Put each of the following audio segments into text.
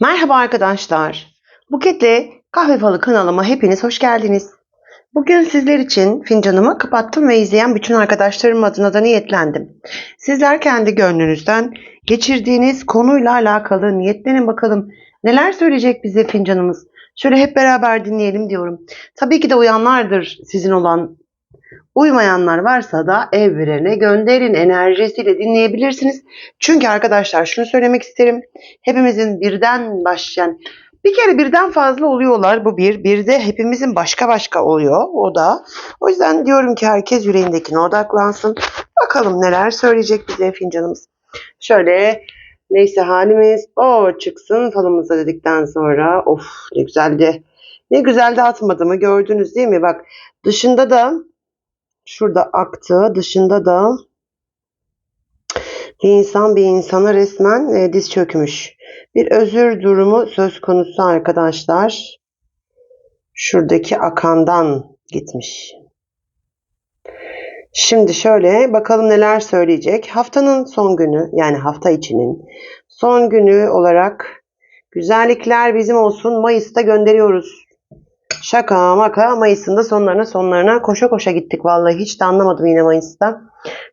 Merhaba arkadaşlar. Buketle Kahve Falı kanalıma hepiniz hoş geldiniz. Bugün sizler için fincanımı kapattım ve izleyen bütün arkadaşlarım adına da niyetlendim. Sizler kendi gönlünüzden geçirdiğiniz konuyla alakalı niyetlenin bakalım neler söyleyecek bize fincanımız. Şöyle hep beraber dinleyelim diyorum. Tabii ki de uyanlardır sizin olan Uymayanlar varsa da evrene gönderin enerjisiyle dinleyebilirsiniz. Çünkü arkadaşlar şunu söylemek isterim. Hepimizin birden başlayan bir kere birden fazla oluyorlar bu bir. Bir de hepimizin başka başka oluyor o da. O yüzden diyorum ki herkes yüreğindekine odaklansın. Bakalım neler söyleyecek bize fincanımız. Şöyle neyse halimiz o çıksın falımıza dedikten sonra of ne güzeldi. Ne güzel de atmadığımı gördünüz değil mi? Bak dışında da şurada aktı. Dışında da bir insan bir insana resmen e, diz çökmüş. Bir özür durumu söz konusu arkadaşlar. Şuradaki akandan gitmiş. Şimdi şöyle bakalım neler söyleyecek. Haftanın son günü yani hafta içinin son günü olarak güzellikler bizim olsun Mayıs'ta gönderiyoruz. Şaka maka Mayıs'ın da sonlarına sonlarına koşa koşa gittik vallahi hiç de anlamadım yine Mayıs'ta.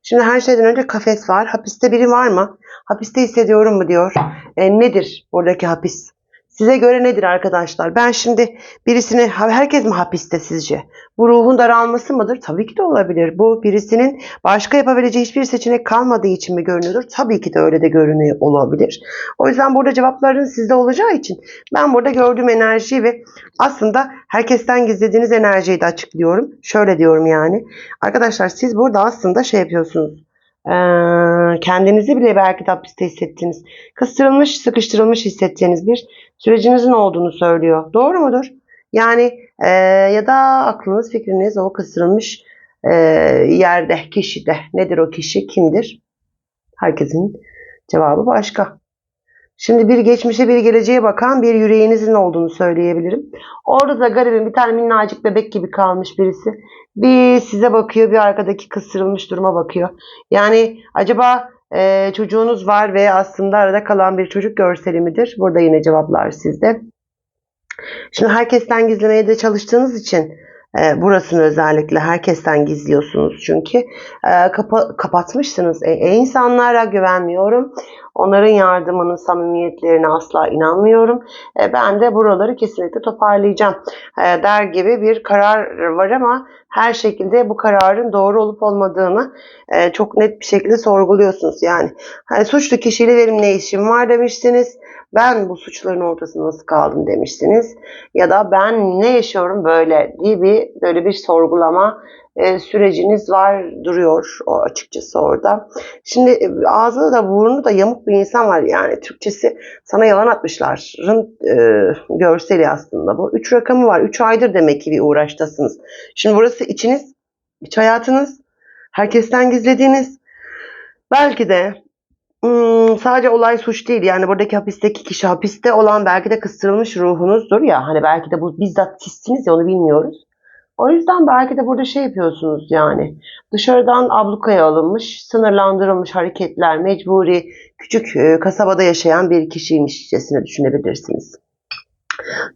Şimdi her şeyden önce kafes var. Hapiste biri var mı? Hapiste hissediyorum mu diyor. E, nedir buradaki hapis? Size göre nedir arkadaşlar? Ben şimdi birisini herkes mi hapiste sizce? Bu ruhun daralması mıdır? Tabii ki de olabilir. Bu birisinin başka yapabileceği hiçbir seçenek kalmadığı için mi görünüyordur? Tabii ki de öyle de görünüyor olabilir. O yüzden burada cevapların sizde olacağı için ben burada gördüğüm enerjiyi ve aslında herkesten gizlediğiniz enerjiyi de açıklıyorum. Şöyle diyorum yani. Arkadaşlar siz burada aslında şey yapıyorsunuz. Ee, kendinizi bile belki de hapiste hissettiniz. Kıstırılmış, sıkıştırılmış hissettiğiniz bir sürecinizin olduğunu söylüyor. Doğru mudur? Yani e, ya da aklınız, fikriniz o kıstırılmış e, yerde, kişide. Nedir o kişi? Kimdir? Herkesin cevabı başka. Şimdi bir geçmişe bir geleceğe bakan bir yüreğinizin olduğunu söyleyebilirim. Orada da garibim bir tane minnacık bebek gibi kalmış birisi. Bir size bakıyor bir arkadaki kısırılmış duruma bakıyor. Yani acaba e, çocuğunuz var ve aslında arada kalan bir çocuk görseli midir? Burada yine cevaplar sizde. Şimdi herkesten gizlemeye de çalıştığınız için e, burasını özellikle herkesten gizliyorsunuz çünkü e, kapa kapatmışsınız. E, e, insanlara güvenmiyorum. Onların yardımının samimiyetlerine asla inanmıyorum. E, ben de buraları kesinlikle toparlayacağım e, der gibi bir karar var ama her şekilde bu kararın doğru olup olmadığını e, çok net bir şekilde sorguluyorsunuz. Yani hani suçlu kişiyle benim ne işim var demiştiniz. Ben bu suçların ortasında nasıl kaldım demiştiniz. Ya da ben ne yaşıyorum böyle diye bir böyle bir sorgulama e, süreciniz var duruyor o açıkçası orada. Şimdi e, ağzı da burnu da yamuk bir insan var yani Türkçesi sana yalan atmışların e, görseli aslında bu. Üç rakamı var. Üç aydır demek ki bir uğraştasınız. Şimdi burası içiniz, iç hayatınız, herkesten gizlediğiniz belki de Hmm, sadece olay suç değil. Yani buradaki hapisteki kişi hapiste olan belki de kıstırılmış ruhunuzdur ya. Hani belki de bu bizzat sizsiniz ya onu bilmiyoruz. O yüzden belki de burada şey yapıyorsunuz yani. Dışarıdan ablukaya alınmış, sınırlandırılmış hareketler, mecburi, küçük kasabada yaşayan bir kişiymişçesine düşünebilirsiniz.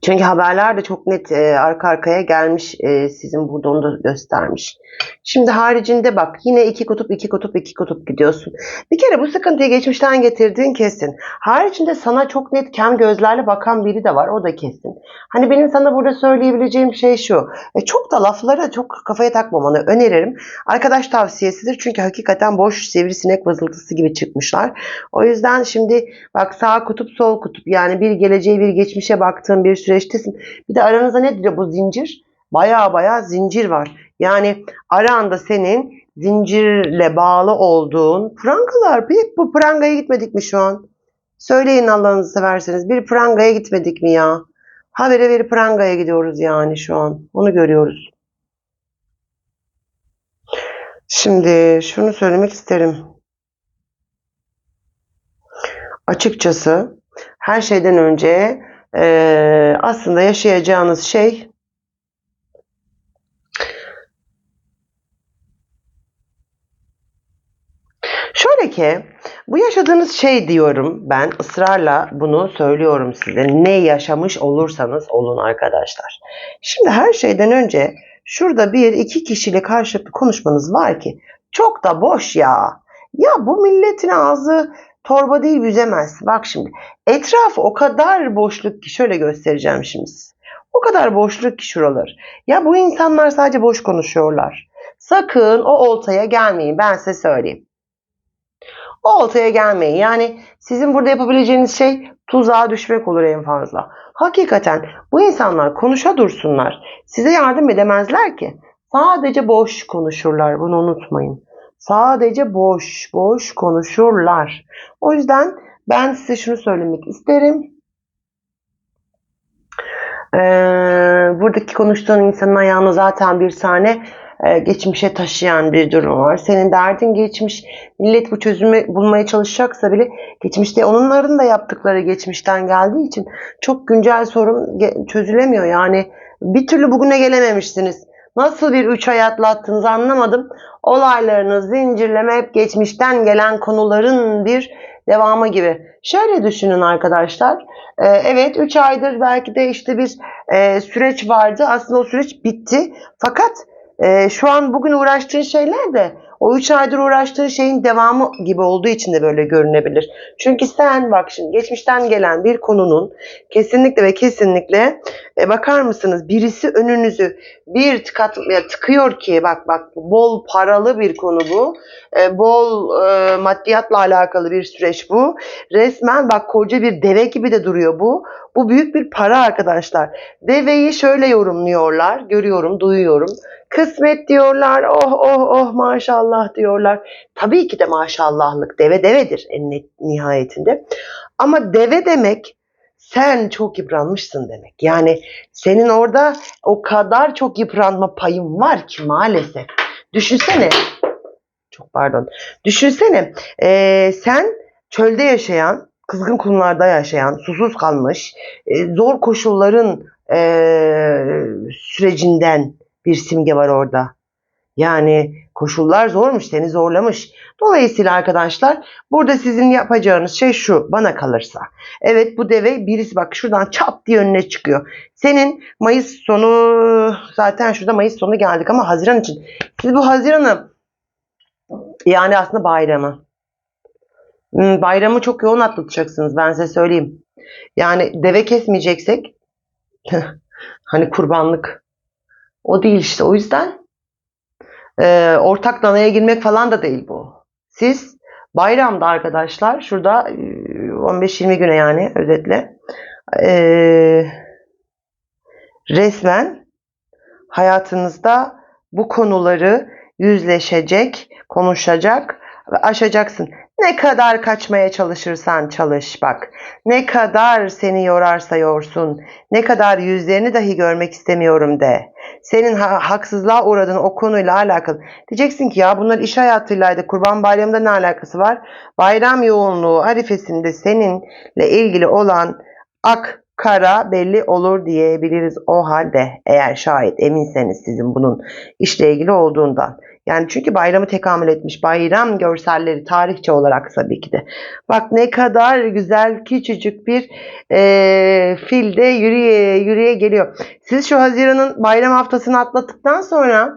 Çünkü haberler de çok net e, arka arkaya gelmiş e, sizin burada onu da göstermiş. Şimdi haricinde bak yine iki kutup iki kutup iki kutup gidiyorsun. Bir kere bu sıkıntıyı geçmişten getirdiğin kesin. Haricinde sana çok net kem gözlerle bakan biri de var o da kesin. Hani benim sana burada söyleyebileceğim şey şu. E, çok da laflara çok kafaya takmamanı öneririm. Arkadaş tavsiyesidir çünkü hakikaten boş sivrisinek vızıltısı gibi çıkmışlar. O yüzden şimdi bak sağ kutup sol kutup yani bir geleceğe bir geçmişe baktığın bir süreçtesin. Bir de aranızda nedir bu zincir? Baya baya zincir var. Yani aranda senin zincirle bağlı olduğun prangalar. Bir bu prangaya gitmedik mi şu an? Söyleyin Allah'ınızı severseniz. Bir prangaya gitmedik mi ya? Habere veri prangaya gidiyoruz yani şu an. Onu görüyoruz. Şimdi şunu söylemek isterim. Açıkçası her şeyden önce e, aslında yaşayacağınız şey şöyle ki bu yaşadığınız şey diyorum ben ısrarla bunu söylüyorum size. Ne yaşamış olursanız olun arkadaşlar. Şimdi her şeyden önce şurada bir iki kişiyle karşılıklı konuşmanız var ki çok da boş ya. Ya bu milletin ağzı torba değil büzemez. Bak şimdi etraf o kadar boşluk ki şöyle göstereceğim şimdi. O kadar boşluk ki şuralar. Ya bu insanlar sadece boş konuşuyorlar. Sakın o oltaya gelmeyin ben size söyleyeyim. O oltaya gelmeyin. Yani sizin burada yapabileceğiniz şey tuzağa düşmek olur en fazla. Hakikaten bu insanlar konuşa dursunlar. Size yardım edemezler ki. Sadece boş konuşurlar. Bunu unutmayın. Sadece boş, boş konuşurlar. O yüzden ben size şunu söylemek isterim. Ee, buradaki konuştuğun insanın ayağını zaten bir tane e, geçmişe taşıyan bir durum var. Senin derdin geçmiş. Millet bu çözümü bulmaya çalışacaksa bile geçmişte onların da yaptıkları geçmişten geldiği için çok güncel sorun çözülemiyor. Yani bir türlü bugüne gelememişsiniz. Nasıl bir üç ay atlattığınızı anlamadım. Olaylarınız zincirleme hep geçmişten gelen konuların bir devamı gibi. Şöyle düşünün arkadaşlar. Ee, evet 3 aydır belki de işte bir e, süreç vardı. Aslında o süreç bitti. Fakat e, şu an bugün uğraştığın şeyler de o 3 aydır uğraştığın şeyin devamı gibi olduğu için de böyle görünebilir. Çünkü sen bak şimdi geçmişten gelen bir konunun kesinlikle ve kesinlikle e, bakar mısınız birisi önünüzü bir tıkat, ya tıkıyor ki bak bak bol paralı bir konu bu. E, bol e, maddiyatla alakalı bir süreç bu. Resmen bak koca bir deve gibi de duruyor bu. Bu büyük bir para arkadaşlar. Deveyi şöyle yorumluyorlar. Görüyorum, duyuyorum. Kısmet diyorlar. Oh oh oh maşallah diyorlar. Tabii ki de maşallahlık deve devedir en nihayetinde. Ama deve demek sen çok yıpranmışsın demek. Yani senin orada o kadar çok yıpranma payın var ki maalesef. Düşünsene. Çok pardon. Düşünsene. eee, sen çölde yaşayan, kızgın kumlarda yaşayan, susuz kalmış, e, zor koşulların eee, sürecinden bir simge var orada. Yani koşullar zormuş, seni zorlamış. Dolayısıyla arkadaşlar burada sizin yapacağınız şey şu bana kalırsa. Evet bu deve birisi bak şuradan çat diye önüne çıkıyor. Senin Mayıs sonu zaten şurada Mayıs sonu geldik ama Haziran için. Siz bu Haziran'ı yani aslında bayramı. Hmm, Bayramı çok yoğun atlatacaksınız ben size söyleyeyim. Yani deve kesmeyeceksek hani kurbanlık o değil işte o yüzden e, ortak danaya girmek falan da değil bu. Siz bayramda arkadaşlar şurada e, 15-20 güne yani özetle e, resmen hayatınızda bu konuları yüzleşecek, konuşacak ve aşacaksın. Ne kadar kaçmaya çalışırsan çalış bak. Ne kadar seni yorarsa yorsun. Ne kadar yüzlerini dahi görmek istemiyorum de. Senin ha- haksızlığa uğradığın o konuyla alakalı. Diyeceksin ki ya bunlar iş hayatıylaydı. Kurban Bayramı'nda ne alakası var? Bayram yoğunluğu arifesinde seninle ilgili olan ak kara belli olur diyebiliriz o halde eğer şayet eminseniz sizin bunun işle ilgili olduğundan. Yani çünkü bayramı tekamül etmiş bayram görselleri tarihçe olarak tabii ki de. Bak ne kadar güzel küçücük bir eee fil de yürüye yürüye geliyor. Siz şu Haziran'ın bayram haftasını atlattıktan sonra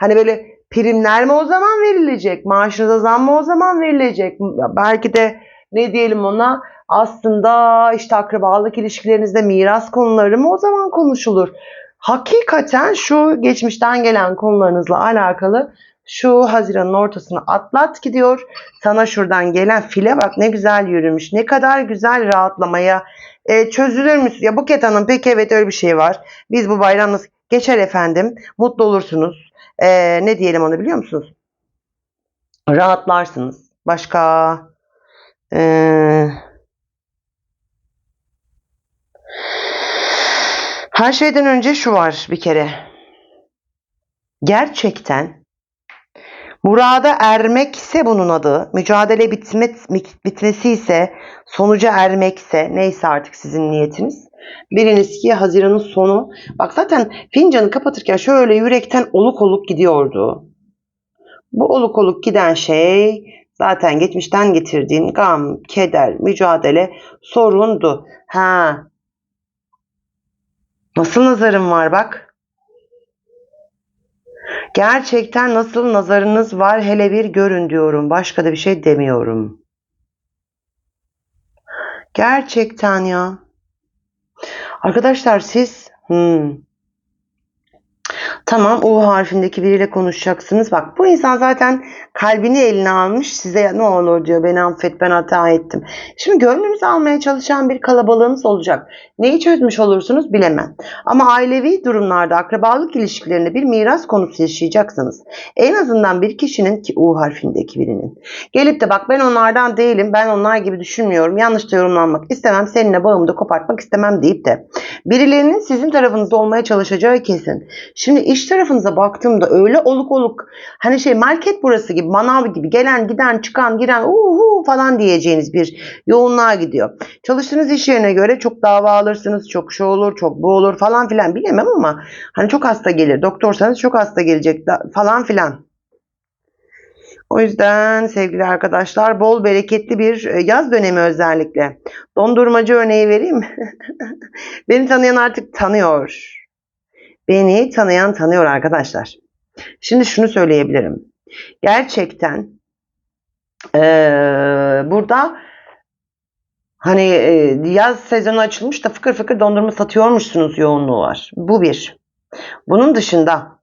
hani böyle primler mi o zaman verilecek? Maaşınıza zam mı o zaman verilecek? Belki de ne diyelim ona aslında işte akrabalık ilişkilerinizde miras konuları mı o zaman konuşulur? Hakikaten şu geçmişten gelen konularınızla alakalı şu Haziran'ın ortasını atlat gidiyor. Sana şuradan gelen file bak ne güzel yürümüş. Ne kadar güzel rahatlamaya e, çözülür müsün? Ya Buket Hanım peki evet öyle bir şey var. Biz bu bayram nasıl geçer efendim. Mutlu olursunuz. E, ne diyelim onu biliyor musunuz? Rahatlarsınız. Başka e, her şeyden önce şu var bir kere. Gerçekten Murada ermekse bunun adı, mücadele bitme, bitmesi ise, sonuca ermekse, neyse artık sizin niyetiniz. Biliniz ki Haziran'ın sonu, bak zaten fincanı kapatırken şöyle yürekten oluk oluk gidiyordu. Bu oluk oluk giden şey Zaten geçmişten getirdiğin gam, keder, mücadele, sorundu. Ha. Nasıl nazarım var bak. Gerçekten nasıl nazarınız var hele bir görün diyorum. Başka da bir şey demiyorum. Gerçekten ya. Arkadaşlar siz hmm, Tamam U harfindeki biriyle konuşacaksınız. Bak bu insan zaten kalbini eline almış. Size ne olur diyor beni affet ben hata ettim. Şimdi gönlünüzü almaya çalışan bir kalabalığınız olacak. Neyi çözmüş olursunuz bilemem. Ama ailevi durumlarda akrabalık ilişkilerinde bir miras konusu yaşayacaksınız. En azından bir kişinin ki U harfindeki birinin. Gelip de bak ben onlardan değilim. Ben onlar gibi düşünmüyorum. Yanlış da yorumlanmak istemem. Seninle bağımı da kopartmak istemem deyip de birilerinin sizin tarafınızda olmaya çalışacağı kesin. Şimdi iş tarafınıza baktığımda öyle oluk oluk hani şey market burası gibi manav gibi gelen giden çıkan giren uhu falan diyeceğiniz bir yoğunluğa gidiyor. Çalıştığınız iş yerine göre çok dava alırsınız, çok şu olur, çok bu olur falan filan bilemem ama hani çok hasta gelir. Doktorsanız çok hasta gelecek falan filan. O yüzden sevgili arkadaşlar bol bereketli bir e, yaz dönemi özellikle. Dondurmacı örneği vereyim. Beni tanıyan artık tanıyor. Beni tanıyan tanıyor arkadaşlar. Şimdi şunu söyleyebilirim. Gerçekten eee, burada hani e, yaz sezonu açılmış da fıkır fıkır dondurma satıyormuşsunuz yoğunluğu var. Bu bir. Bunun dışında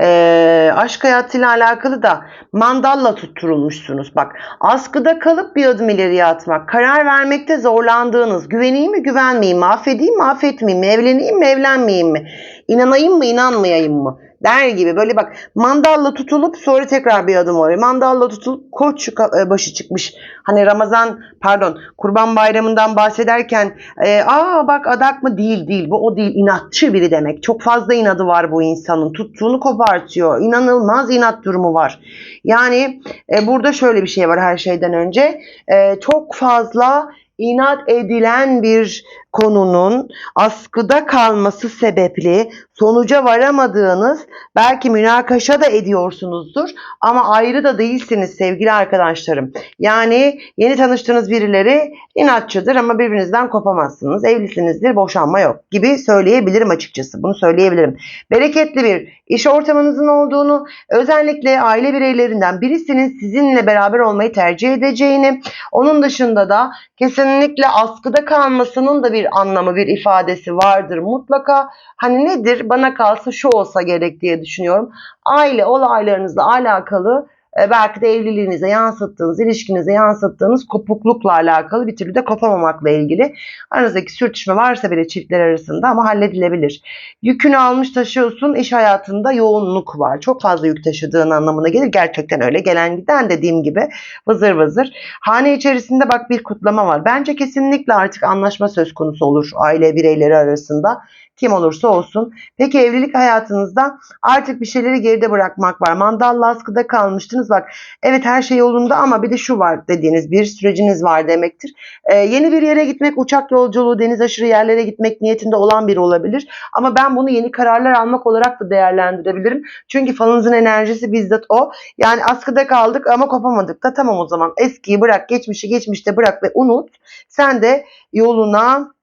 eee, aşk hayatıyla alakalı da mandalla tutturulmuşsunuz. Bak askıda kalıp bir adım ileriye atmak, karar vermekte zorlandığınız, güveneyim mi güvenmeyeyim mi, affedeyim mi affetmeyeyim mi, evleneyim mi evlenmeyeyim mi, inanayım mı inanmayayım mı der gibi böyle bak mandalla tutulup sonra tekrar bir adım oraya. Mandalla tutulup koç e, başı çıkmış. Hani Ramazan pardon Kurban Bayramı'ndan bahsederken e, aa bak adak mı değil değil bu o değil inatçı biri demek. Çok fazla inadı var bu insanın. Tuttuğunu kopartıyor. İnanılmaz inat durumu var. Yani e, burada şöyle bir şey var her şeyden önce. E, çok fazla inat edilen bir konunun askıda kalması sebepli sonuca varamadığınız belki münakaşa da ediyorsunuzdur ama ayrı da değilsiniz sevgili arkadaşlarım. Yani yeni tanıştığınız birileri inatçıdır ama birbirinizden kopamazsınız. Evlisinizdir, boşanma yok gibi söyleyebilirim açıkçası. Bunu söyleyebilirim. Bereketli bir iş ortamınızın olduğunu, özellikle aile bireylerinden birisinin sizinle beraber olmayı tercih edeceğini, onun dışında da kesinlikle askıda kalmasının da bir anlamı, bir ifadesi vardır mutlaka. Hani nedir? Bana kalsa şu olsa gerek diye düşünüyorum. Aile olaylarınızla alakalı belki de evliliğinize yansıttığınız, ilişkinize yansıttığınız kopuklukla alakalı bir türlü de kopamamakla ilgili. Aranızdaki sürtüşme varsa bile çiftler arasında ama halledilebilir. Yükünü almış taşıyorsun, iş hayatında yoğunluk var. Çok fazla yük taşıdığın anlamına gelir. Gerçekten öyle. Gelen giden dediğim gibi vızır vızır. Hane içerisinde bak bir kutlama var. Bence kesinlikle artık anlaşma söz konusu olur aile bireyleri arasında. Kim olursa olsun. Peki evlilik hayatınızda artık bir şeyleri geride bırakmak var. Mandalla askıda kalmıştınız. Bak evet her şey yolunda ama bir de şu var dediğiniz bir süreciniz var demektir. Ee, yeni bir yere gitmek, uçak yolculuğu, deniz aşırı yerlere gitmek niyetinde olan biri olabilir. Ama ben bunu yeni kararlar almak olarak da değerlendirebilirim. Çünkü falınızın enerjisi bizzat o. Yani askıda kaldık ama kopamadık da tamam o zaman. Eskiyi bırak, geçmişi geçmişte bırak ve unut. Sen de yoluna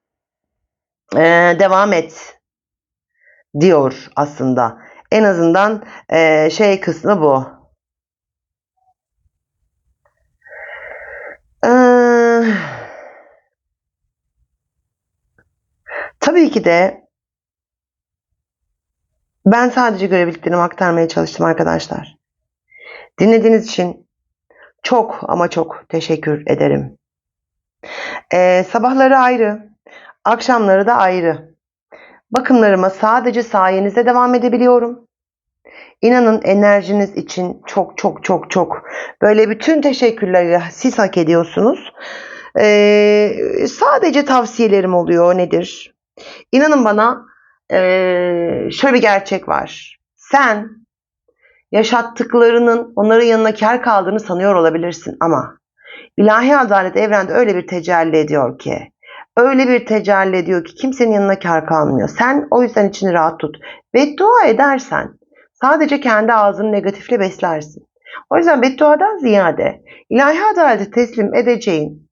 eee, devam et diyor aslında. En azından eee, şey kısmı bu. Eee, tabii ki de ben sadece görebildiklerimi aktarmaya çalıştım arkadaşlar. Dinlediğiniz için çok ama çok teşekkür ederim. Eee, sabahları ayrı, akşamları da ayrı. Bakımlarıma sadece sayenizde devam edebiliyorum. İnanın enerjiniz için çok çok çok çok böyle bütün teşekkürleri siz hak ediyorsunuz. Ee, sadece tavsiyelerim oluyor nedir? İnanın bana ee, şöyle bir gerçek var. Sen yaşattıklarının onların yanına kar kaldığını sanıyor olabilirsin ama ilahi adalet evrende öyle bir tecelli ediyor ki öyle bir tecelli ediyor ki kimsenin yanına kar kalmıyor. Sen o yüzden içini rahat tut. Beddua edersen sadece kendi ağzını negatifle beslersin. O yüzden bedduadan ziyade ilahi adaleti teslim edeceğin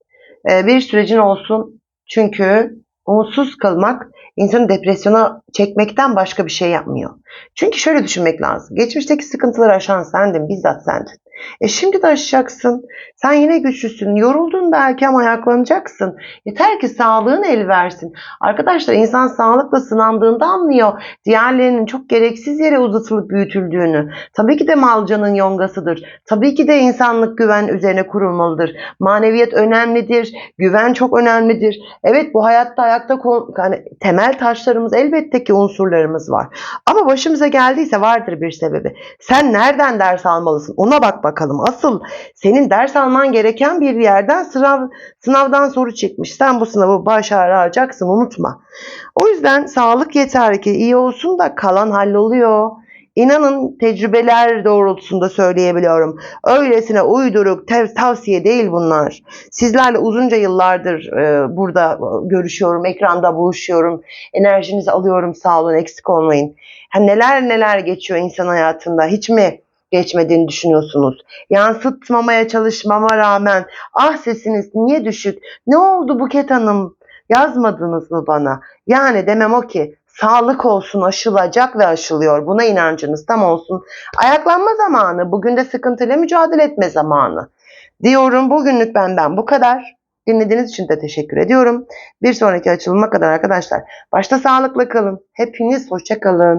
e, bir sürecin olsun. Çünkü umutsuz kalmak insanı depresyona çekmekten başka bir şey yapmıyor. Çünkü şöyle düşünmek lazım. Geçmişteki sıkıntıları aşan sendin, bizzat sendin. E şimdi de aşacaksın. Sen yine güçlüsün. Yoruldun belki ama ayaklanacaksın. Yeter ki sağlığın el versin. Arkadaşlar insan sağlıkla sınandığında anlıyor. Diğerlerinin çok gereksiz yere uzatılıp büyütüldüğünü. Tabii ki de malcanın yongasıdır. Tabii ki de insanlık güven üzerine kurulmalıdır. Maneviyat önemlidir. Güven çok önemlidir. Evet bu hayatta ayakta yani temel taşlarımız elbette ki unsurlarımız var. Ama başımıza geldiyse vardır bir sebebi. Sen nereden ders almalısın? Ona bak bakalım. Asıl senin ders alman gereken bir yerden sınav, sınavdan soru çıkmış. Sen bu sınavı başaracaksın unutma. O yüzden sağlık yeter ki iyi olsun da kalan halloluyor. İnanın tecrübeler doğrultusunda söyleyebiliyorum. Öylesine uyduruk tavsiye değil bunlar. Sizlerle uzunca yıllardır e, burada e, görüşüyorum, ekranda buluşuyorum. Enerjinizi alıyorum sağ olun eksik olmayın. Ha, neler neler geçiyor insan hayatında hiç mi geçmediğini düşünüyorsunuz? Yansıtmamaya çalışmama rağmen ah sesiniz niye düşük? Ne oldu Buket Hanım? Yazmadınız mı bana? Yani demem o ki sağlık olsun aşılacak ve aşılıyor. Buna inancınız tam olsun. Ayaklanma zamanı. Bugün de sıkıntıyla mücadele etme zamanı. Diyorum bugünlük benden bu kadar. Dinlediğiniz için de teşekkür ediyorum. Bir sonraki açılıma kadar arkadaşlar başta sağlıkla kalın. Hepiniz hoşça kalın.